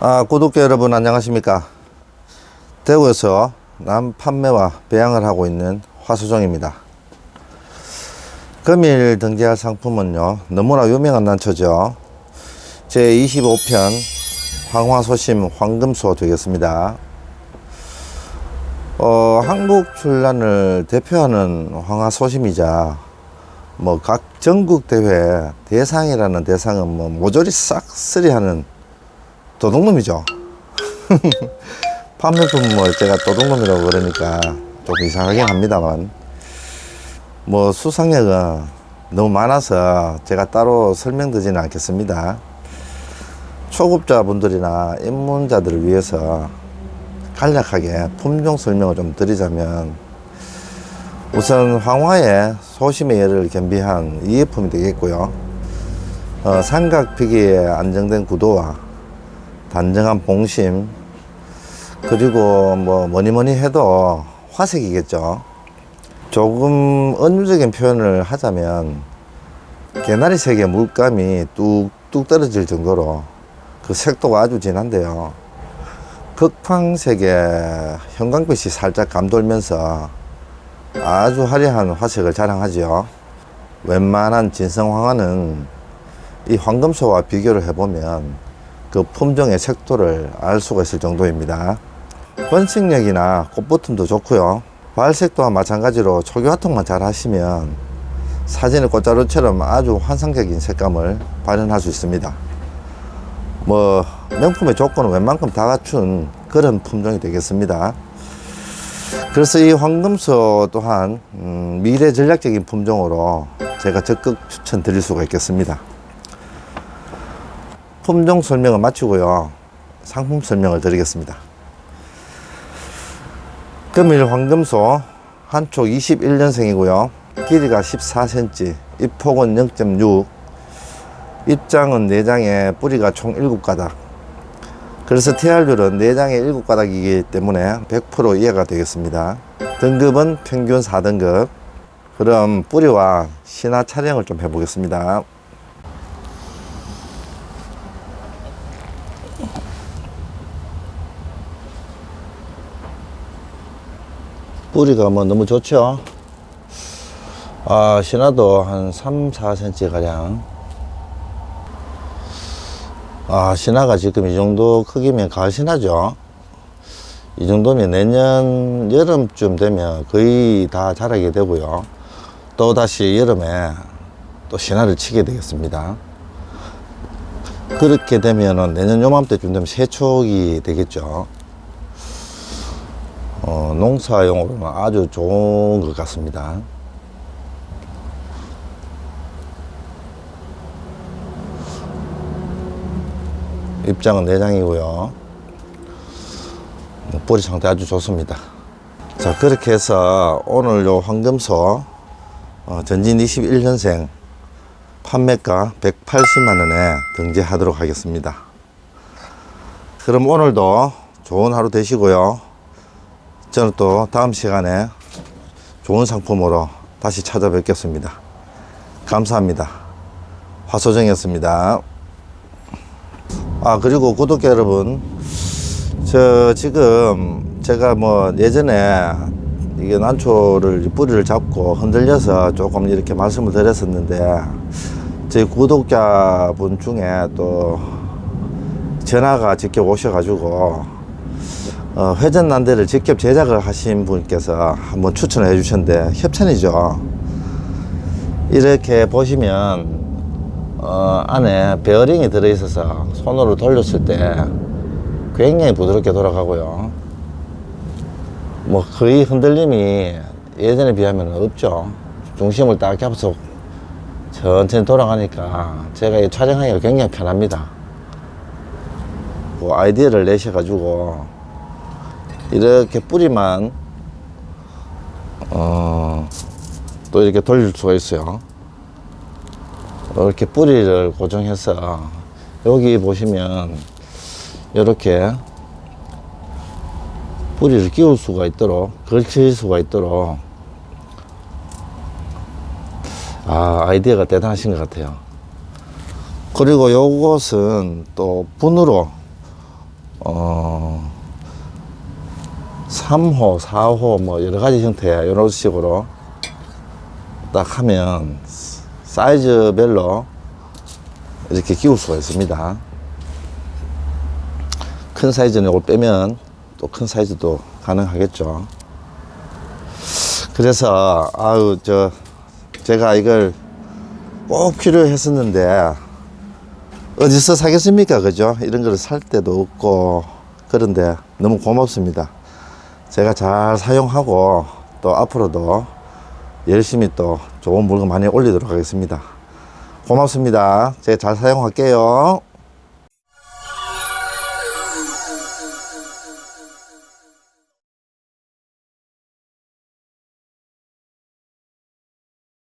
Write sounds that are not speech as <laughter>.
아, 구독자 여러분 안녕하십니까? 대구에서 남 판매와 배양을 하고 있는 화수종입니다. 금일 등재할 상품은요, 너무나 유명한 난초죠. 제 25편 황화소심 황금소 되겠습니다. 어, 한국 출란을 대표하는 황화소심이자 뭐 각 전국 대회 대상이라는 대상은 뭐 모조리 싹쓸이 하는 도둑놈이죠. <laughs> 판매품을 뭐 제가 도둑놈이라고 그러니까 좀 이상하긴 합니다만 뭐 수상력은 너무 많아서 제가 따로 설명드리지는 않겠습니다. 초급자분들이나 입문자들을 위해서 간략하게 품종 설명을 좀 드리자면 우선 황화의 소심의 예를 겸비한 이해품이 되겠고요. 어, 삼각피기의 안정된 구도와 단정한 봉심 그리고 뭐 뭐니 뭐니 해도 화색이겠죠. 조금 은유적인 표현을 하자면 개나리 색의 물감이 뚝뚝 떨어질 정도로 그 색도가 아주 진한데요. 극황색의 형광빛이 살짝 감돌면서 아주 화려한 화색을 자랑하죠. 웬만한 진성황화는 이 황금소와 비교를 해보면 그 품종의 색도를 알 수가 있을 정도입니다. 번식력이나 꽃버튼도 좋고요. 발색 또한 마찬가지로 초기화통만 잘 하시면 사진의 꽃자루처럼 아주 환상적인 색감을 발현할 수 있습니다. 뭐 명품의 조건은 웬만큼 다 갖춘 그런 품종이 되겠습니다. 그래서 이 황금소 또한 음, 미래 전략적인 품종으로 제가 적극 추천드릴 수가 있겠습니다. 품종 설명을 마치고요. 상품 설명을 드리겠습니다. 금일 황금소 한촉 21년생이고요. 길이가 14cm, 입폭은 0.6, 입장은 4장에 뿌리가 총 7가닥. 그래서 TR율은 4장에 7가닥이기 때문에 100% 이해가 되겠습니다. 등급은 평균 4등급. 그럼 뿌리와 신화 촬영을 좀 해보겠습니다. 뿌리가 뭐 너무 좋죠. 아, 신화도 한 3, 4cm 가량. 아, 신화가 지금 이 정도 크기면 가을 신화죠. 이 정도면 내년 여름쯤 되면 거의 다 자라게 되고요. 또 다시 여름에 또 신화를 치게 되겠습니다. 그렇게 되면은 내년 요맘때쯤 되면 세촉이 되겠죠. 어, 농사용으로는 아주 좋은 것 같습니다. 입장은 내장이고요. 뿌리 상태 아주 좋습니다. 자, 그렇게 해서 오늘 요 황금소 어, 전진 21년생 판매가 180만원에 등재하도록 하겠습니다. 그럼 오늘도 좋은 하루 되시고요. 저는 또 다음 시간에 좋은 상품으로 다시 찾아뵙겠습니다. 감사합니다. 화소정이었습니다. 아, 그리고 구독자 여러분, 저 지금 제가 뭐 예전에 이게 난초를 뿌리를 잡고 흔들려서 조금 이렇게 말씀을 드렸었는데 저희 구독자분 중에 또 전화가 직접 오셔가지고 어, 회전 난대를 직접 제작을 하신 분께서 한번 추천을 해주셨는데 협찬이죠. 이렇게 보시면 어, 안에 베어링이 들어있어서 손으로 돌렸을 때 굉장히 부드럽게 돌아가고요. 뭐 거의 흔들림이 예전에 비하면 없죠. 중심을 딱 잡아서 천천히 돌아가니까 제가 이 촬영하기가 굉장히 편합니다. 그 아이디어를 내셔가지고 이렇게 뿌리만 어, 또 이렇게 돌릴 수가 있어요. 이렇게 뿌리를 고정해서 여기 보시면 이렇게 뿌리를 끼울 수가 있도록 걸칠 수가 있도록 아 아이디어가 대단하신 것 같아요 그리고 요것은 또 분으로 어 3호, 4호 뭐 여러 가지 형태야. 이런 식으로 딱 하면 사이즈별로 이렇게 끼울 수가 있습니다. 큰 사이즈는 이걸 빼면 또 큰 사이즈도 가능하겠죠. 그래서 아유 저 제가 이걸 꼭 필요했었는데 어디서 사겠습니까 그죠 이런 걸 살 때도 없고 그런데 너무 고맙습니다 제가 잘 사용하고 또 앞으로도 열심히 또 좋은 물건 많이 올리도록 하겠습니다. 고맙습니다. 제가 잘 사용할게요